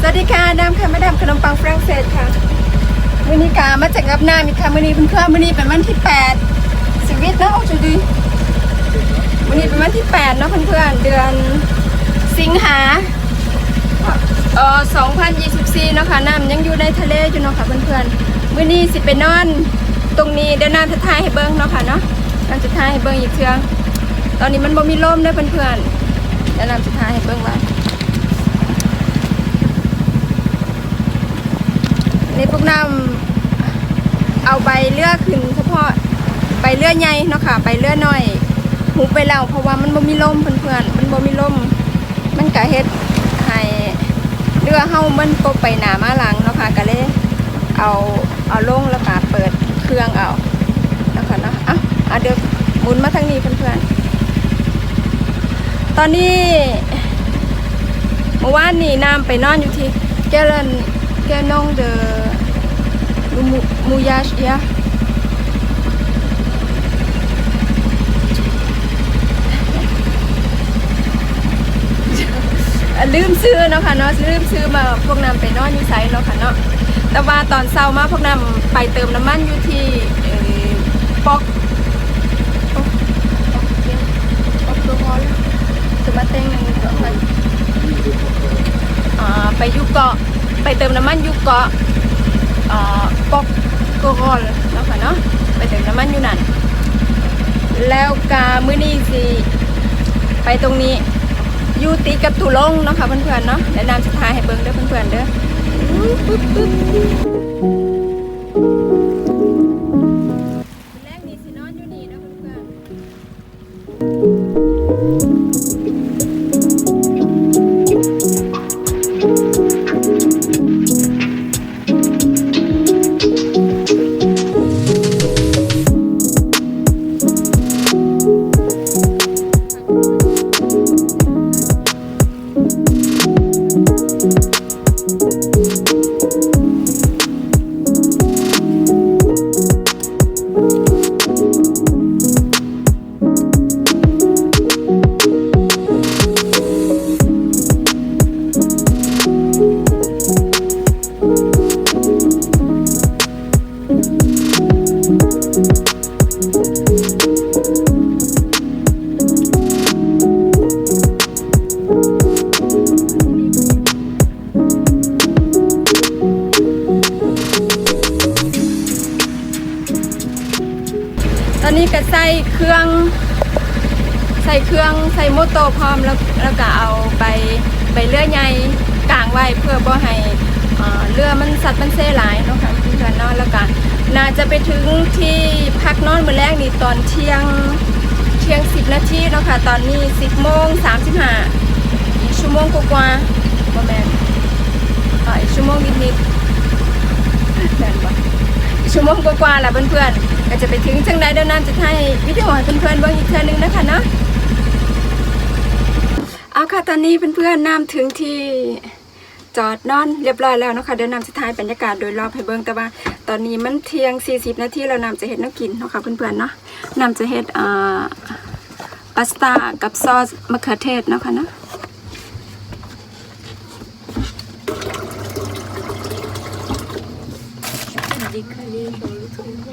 สวัสดีค่ะน้ำค่ะมาดามขนมปังฝรั่งเศสค่ะมินิกามาจากกับน้ำอีกค่ะมินีเพื่อนๆมินีเป็นวันที่แปดชีวิตเนาะจุดีมินีเป็นวันที่แปดเนาะเพื่อนๆเดือนสิงหาเอ่อ2024เนาะค่ะน้ำยังอยู่ในทะเลอยู่เนาะค่ะเพื่อนๆมินีสิไปนอนตรงนี้เดี๋ยวน้ำจะถ่ายให้เบิ้งเนาะค่ะเนาะน้ำจะถ่ายให้เบิ้งอีกเทื่อตอนนี้มันบ่มีลมเด้อเพื่อนๆเดี๋ยวน้ำจะถ่ายให้เบิ้งว่า นี่พวกน้ำเอาใบเลือขึ้นเฉพาะใบเลือใหญ่เนาะค่ะใบเลือน้อยหูไปแล้วเพราะว่ามันบ่มีลมเพื่อนๆมันบ่มีลมมันก็เฮ็ดให้เรือเฮามันตกไปหนามาหลังเนาะค่ะก็เลยเอาเอาลงแล้วก็เปิดเครื่องเอาเนาะค่ะเนาะอะอะเดี๋ยวหมุนมาทางนี้เพื่อนๆตอนนี้เมื่อวานนี้น้ำไปนอนอยู่ที่แกลันแกนองเดมูมู ยาชยาอะลืมซื้อเนาะค่ะเนาะลืมซื้อมาพวกน้ำไปนอนอยู่ไซเนาะค่ะเนาะแต่ว่าตอนเช้ามาพวกน้ำไปเติมน้ำมันอยู่ที่เอ่อปอกปอกปอกเดียวปอกตัวฮอลจะมาเต้งอันนี้ก่อนอ่าไปอยุเกาะ ไปเติมน้ำมันอยุเกาะอ่าปอกกรอลเนาะค่ะเนาะไปเติมน้ำมันอยู่นั่นแล้วกามื้อนี้สิไปตรงนี้อยู่ติกับตุลงเนาะค่ะเพื่อนๆเนาะแนะนำสุดท้ายให้เบิ้งเด้อเพื่อนๆเด้อ ส่เครื่อง ใส่เครื่องใส่โมโตพร้อมแล้วแล้วก็เอาไปไปเลื่อยใหญ่กลางไว้เพื่อบ่ให้เอ่อเรือมันสัตว์มันเซ่หลายเนาะค่ะเพื่อนๆเนาะแล้วก็น่าจะไปถึงที่พักนอนมื้อแรกนี่ตอนเที่ยงเที่ยง10นาทีเนาะค่ะตอนนี้10โมง35อีกชั่วโมงกว่าๆบ่แม่นอ่าอีกชั่วโมงนิดๆแม่นบ่ชั่วโมงกว่าๆแหละเพื่อนๆ ก็จะไปถึงจังใดเดี๋ยวน้ำจะให้วิดีโอให้เพื่อนๆเบิ่งอีกเทื่อนึงนะคะเนาะเอาค่ะตอนนี้เพื่อนๆน้ำถึงที่จอดนอนเรียบร้อยแล้วนะคะเดี๋ยวน้ำจะถ่ายบรรยากาศโดยรอบให้เบิ่งแต่ว่า ตอนนี้มันเที่ยง 40 นาทีแล้วนำจะเฮ็ดน้ำกินนะค่ะเพื่อนๆเนาะนำจะเฮ็ดอ่าพาสต้ากับซอสมะเขือเทศนะคะเนาะอะอะที่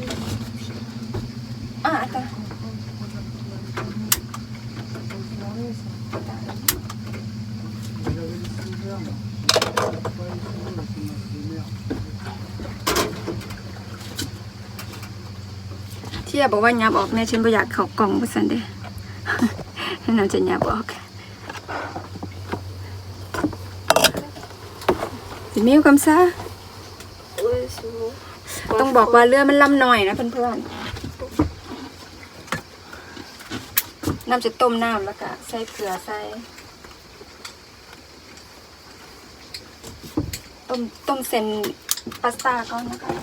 อยากบอกว่ายับออกเนี่ยฉันไม่อยากเขากล่องไปสันเด้ให้น้ำจะยับออกสิมิวคำซะต้องบอกว่าเรือมันลำหน่อยนะเพื่อนๆ น้ำจะต้มน้ำแล้วก็ใส่เกลือใส่ต้มต้มเส้นพาสต้าก่อนนะคะ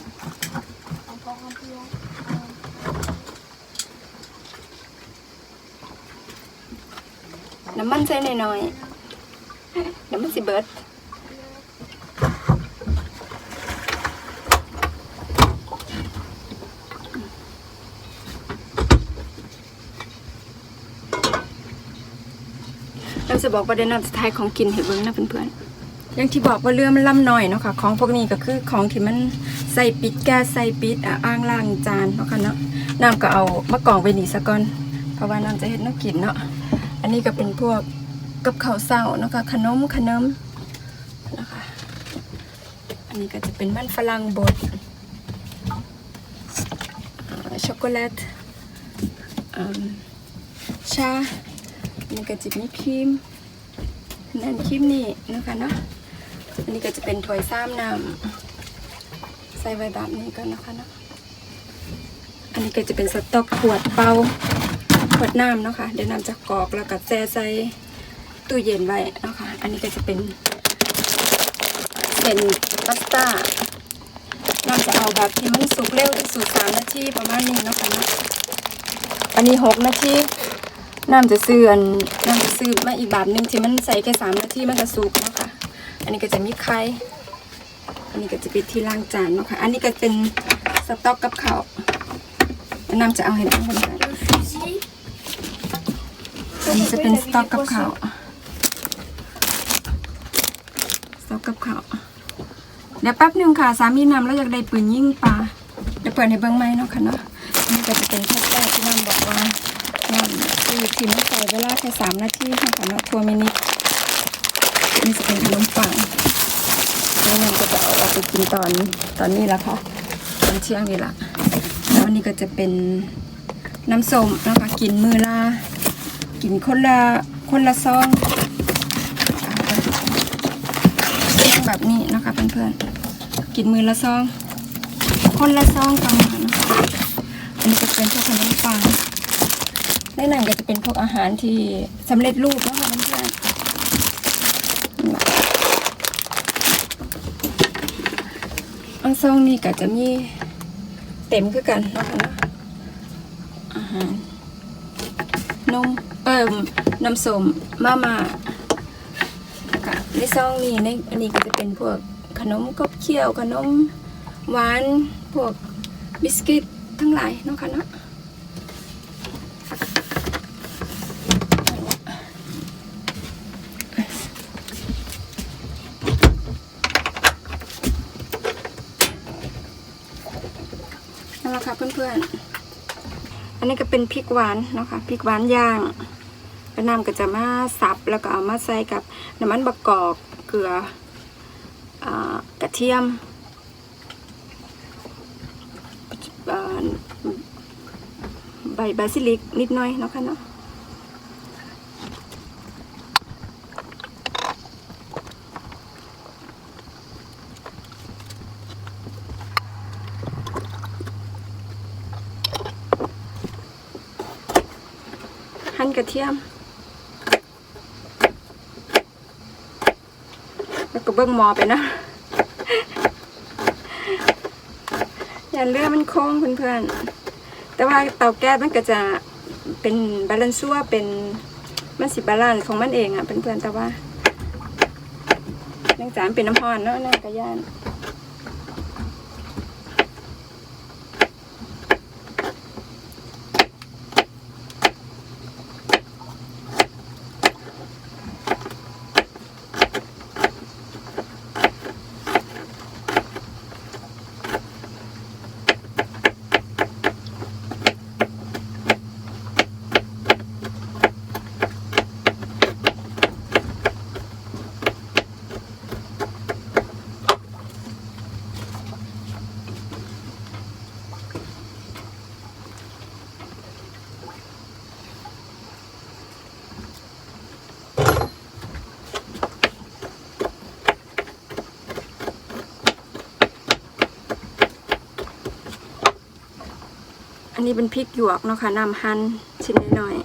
น้ำมันใส่หน่อยๆน้ำมันสิเบิดเรา จะบอกประเด็นน้ำสุดท้ายของกินให้เบิ่งนะเพื่อนๆอย่างที่บอกว่าเรือมันล่ำหน้อยเนาะค่ะ ของพวกนี้ก็คือของที่มันใส่ปิดแก๊สใส่ปิดอะอ่างล้างจานเนาะค่ะเนาะน้ำก็เอามากรองไว้นี่ซะก่อน เพราะว่าน้ำจะเฮ็ดน้ำกินเนาะ อันนี้ก็เป็นพวกกับข้าวเศร้าเนาะค่ะขนมขนมนะคะ อันนี้ก็จะเป็นมันฝรั่งบดช็อกโกแลตชาอันนี้ก็จะมีครีม นั่นคลิปนี้นะคะเนาะอันนี้ก็จะเป็นถ้วยซ้ำน้ำใส่ไว้แบบนี้กันนะคะเนาะอันนี้ก็จะเป็นสต๊อกขวดเปล่าขวดน้ำเนาะคะเดี๋ยวน้ำจะกรอกแล้วก็แช่ใส่ตู้เย็นไว้เนาะคะอันนี้ก็จะเป็นเป็นพาสต้าน้ำจะเอาแบบที่มันสุกเร็วที่สุดสามนาทีประมาณนี้เนาะคะเนาะอันนี้หกนาที น้ำจะซื้ออันน้ำจะซื้อมาอีกแบบหนึ่งที่มันใส่แค่สามนาทีมันก็สุกเนาะค่ะ อันนี้ก็จะมีไข่อันนี้ก็จะเป็นที่ล้างจานเนาะค่ะ อันนี้ก็เป็นสต๊อกกับข้าวน้ำจะเอาให้ดูกันอันนี้จะเป็นสต๊อกกับข้าวสต๊อกกับข้าวเดี๋ยวแป๊บหนึงค่ะสามีนำแล้วอยากได้ปืนยิงปลาเดี๋ยวเปิดให้เบิ้งไหมเนาะค่ะเนาะอันนี้ก็จะเป็นแค่แรกที่น้ำบอกว่า น้ำคือทีมันใส่เวลาแค่สามนาทีค่ะสำหรับทัวร์มินินี่จะเป็นขนมปังแล้วมันก็จะเอาออกไปกินตอนตอนนี้และค่ะตอนเที่ยงนี่ละแล้วอันนี้ก็จะเป็นน้ำส้มนะคะกินมือละกินคนละคนละซองแบบนี้นะคะเพื่อนๆกินมือละซอง คนละซองประมาณนะคะอันนี้ก็เป็นพวกขนมปัง ในนังก็จะเป็นพวกอาหารที่สำเร็จรูปนะคะเพื่อนอันซองนี่ก็จะมีเต็มคือกันเนาะคะนะอาหารนมเอิ่มน้ำส้มมามาค่ะในซองนี้ในอันนี้ก็จะเป็นพวกขนมกบเคี้ยวขนมหวานพวกบิสกิตทั้งหลายเนาะค่ะเนาะ แหละค่ะเพื่อนๆ อันนี้ก็เป็นพริกหวานเนาะค่ะพริกหวานย่างแล้วน้ำก็จะมาสับแล้วก็เอามาใส่กับน้ำมันบะกอกเกลืออกระเทียมใบบาซิลิกนิดหน่อยเนาะค่ะเนาะ หั่นกระเทียม แล้วก็เบิ้งหมอไปนะ อย่าเลือมันโค้งเพื่อนๆ แต่ว่าเตาแก๊สมันก็จะเป็นบาลานซ์ซัวเป็นมันสิบาลานซ์ของมันเองอะเพื่อนๆแต่ว่าเนื่องจากเป็นน้ำพรเนาะน่ากระย่าน นนี้เป็นพริกหยวกเนาะค่ะนำหั่นชิ้นน้อยๆ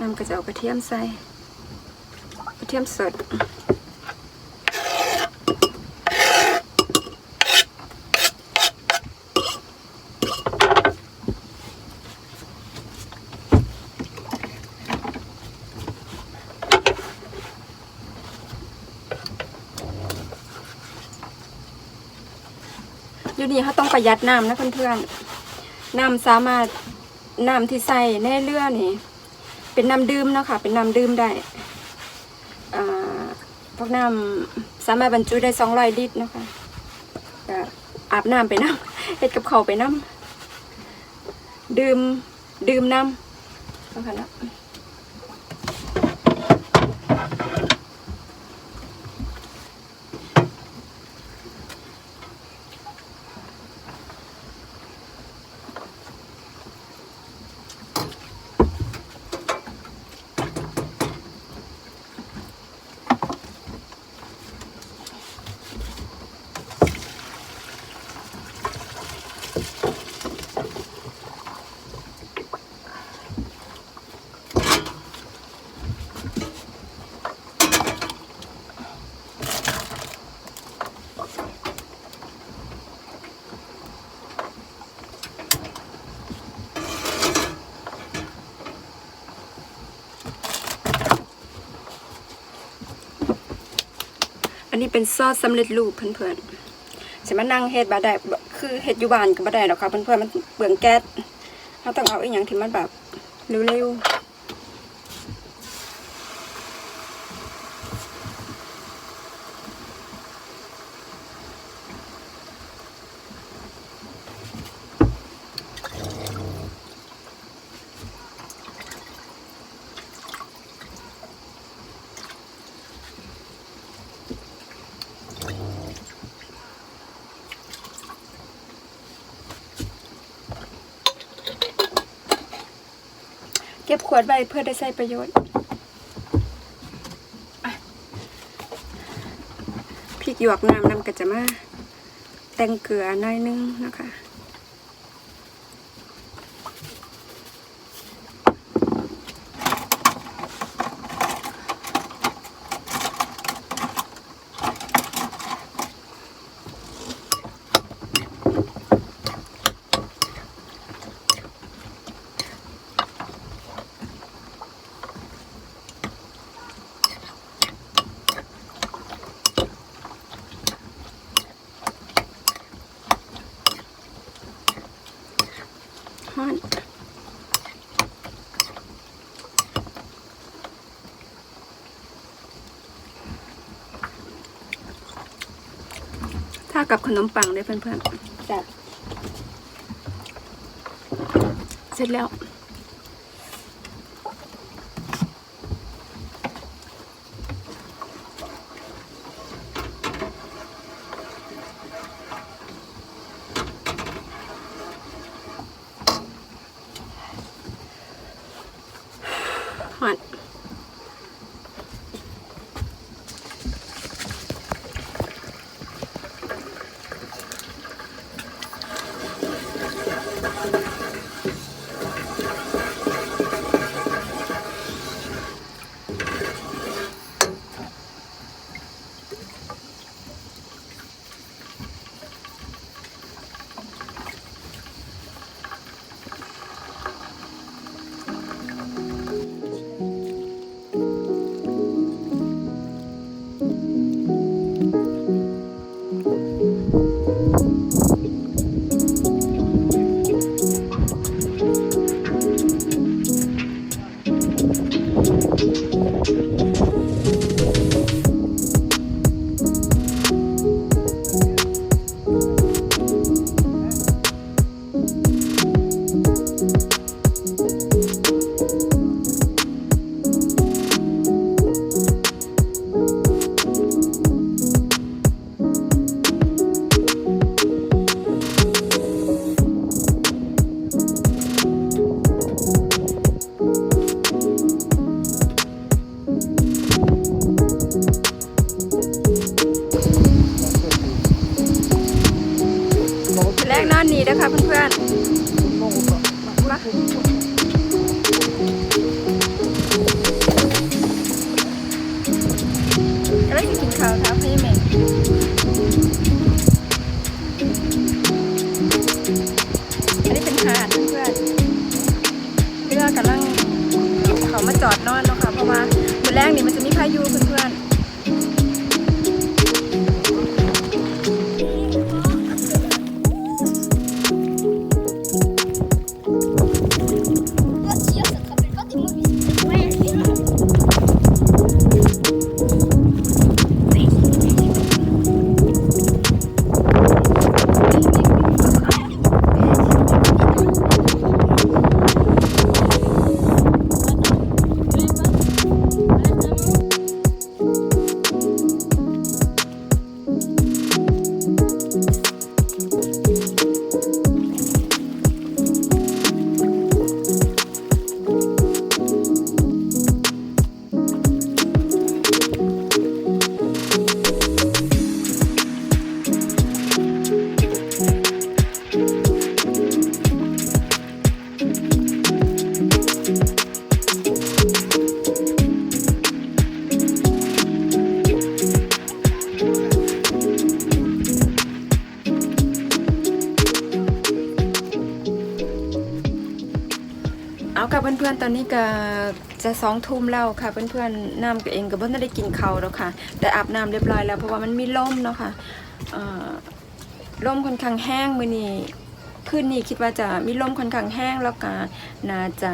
นำกระเอากระเทียมใส่กระเทียมสด อยู่นี่เขาต้องประหยัดน้ำนะเพื่อนๆน้ำสามารถน้ำที่ใส่ในเรือนี่ เป็นน้ำดื่มเนาะค่ะ เป็นน้ำดื่มได้พวกน้ำสามารถบรรจุได้200ลิตรเนาะค่ะอาบน้ำไปน้ำเฮ็ดกับข้าไปน้ำดื่มดื่มน้ำเนาะค่ะเนาะ นี้เป็นซอสสำเร็จรูปเพื่อนๆจะมานั่งเฮ็ดบาได้คือเฮ็ดอยู่บ้านก็บ่ได้หรอกค่ะเพื่อนๆมันเปลืองแก๊สเราต้องเอาอีกอย่างที่มันแบบเร็วๆ ก็บขวดไว้เพื่อได้ใช้ประโยชน์พริกหยวกน้ำน้ำกระจะมา แตงเกลือหน่อยนึงนะคะ ฮ้อนถ้า กับขนมปังเลยเพื่อนๆจัดเสร็จแล้ว อนๆมาอะไรจะกินข้าวครับพี่เมย์อันนี้เป็นหาดเพื่อนเรือกำลังเขามาจอดนอนเนาะค่ะเพราะว่ามือแรกนี่มันจะมีพายุเพื่อน สองทุ่มแล้วค่ะเพื่อนๆน้ำก็เองก็บ่ทันได้กินข้าวแล้วค่ะ แต่อาบน้ำเรียบร้อยแล้วเพราะว่ามันมีลมเนาะค่ะลมค่อนข้างแห้งมือนี้คืนนี้คิดว่าจะมีลมค่อนข้างแห้งแล้วก็น่าจะ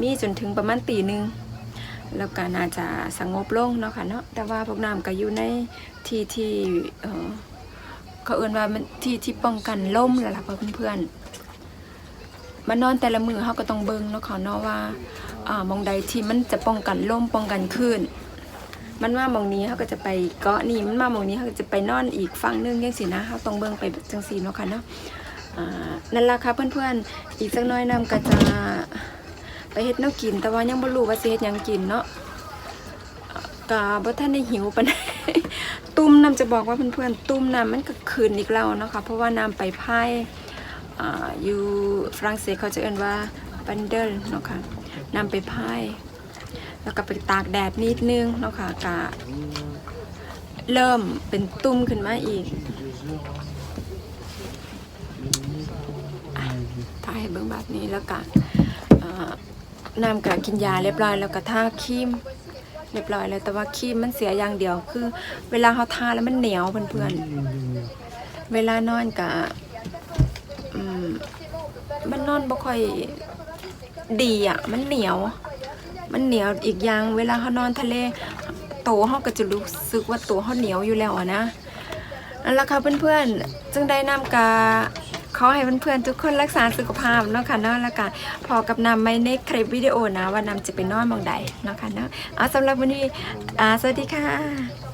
มีจนถึงประมาณตีหนึ่งแล้วก็น่าจะสงบลงเนาะค่ะเนาะแต่ว่าพวกน้ำก็อยู่ในที่ที่เอ่อเขาเอิ้นว่าที่ที่ป้องกันลมแล้วล่ะเพื่อนๆ มานอนแต่ละมือเขาก็ต้องเบิงเนาะค่ะเนาะว่าอ่ามองใดที่มันจะป้องกันลมป้องกันคลื่นมันมามองนี้เขาก็จะไปเกาะนี่มันมามองนี้เขาก็จะไปนอนอีกฝั่งหนึงจังซี่นะเขาต้องเบิงไปจังซี่เนาะค่ะเนาะนั่นล่ะค่ะเพื่อนๆ อีกสักน้อยน้ำก็จะไปเฮ็ดแนวกิน แต่ว่ายังบ่รู้ว่าสิเฮ็ดหยังกินเนาะก็บ่ทันได้หิวปานใดตุ้มน้ำจะบอกว่าเพื่อนๆ ตุ้มน้ำมันก็คืนอีกแล้วเนาะค่ะเพราะว่าน้ำไปพาย อยู่ฝรั่งเศสเขาจะเอ่นว่าบันเดิลเนาะค่ะนำไปพาย แล้วก็ไปตากแดดนิดนึงเนาะค่ะกะเริ่มเป็นตุ้มขึ้นมาอีกอะถ่ายให้เบิ้งแบบนี้แล้วก็นำกะกินยาเรียบร้อยแล้วก็ทาครีมเรียบร้อยแล้วแต่ว่าครีมมันเสียอย่างเดียวคือ เวลาเขาทาแล้วมันเหนียวเพื่อนๆเวลานอนกะอื มันนอนบ่ค่อยดีอะ มันเหนียว มันเหนียวอีกอย่างเวลาเขานอนทะเลโตวเขาก็จะรู้สึกว่าตัวเขาเหนียวอยู่แล้วนะนั่นแหละค่ะเพื่อนๆจึงได้นำกาขอให้เพื่อนๆทุกคนรักษาสุขภาพเนาะค่ะเนาะแล้วก็พอกับนำไม่ในคลิปวิดีโอนะว่านำจะไปนอนมองใดเนาะค่ะเนาะเอาสำหรับวันนี้อ่าสวัสดีค่ะ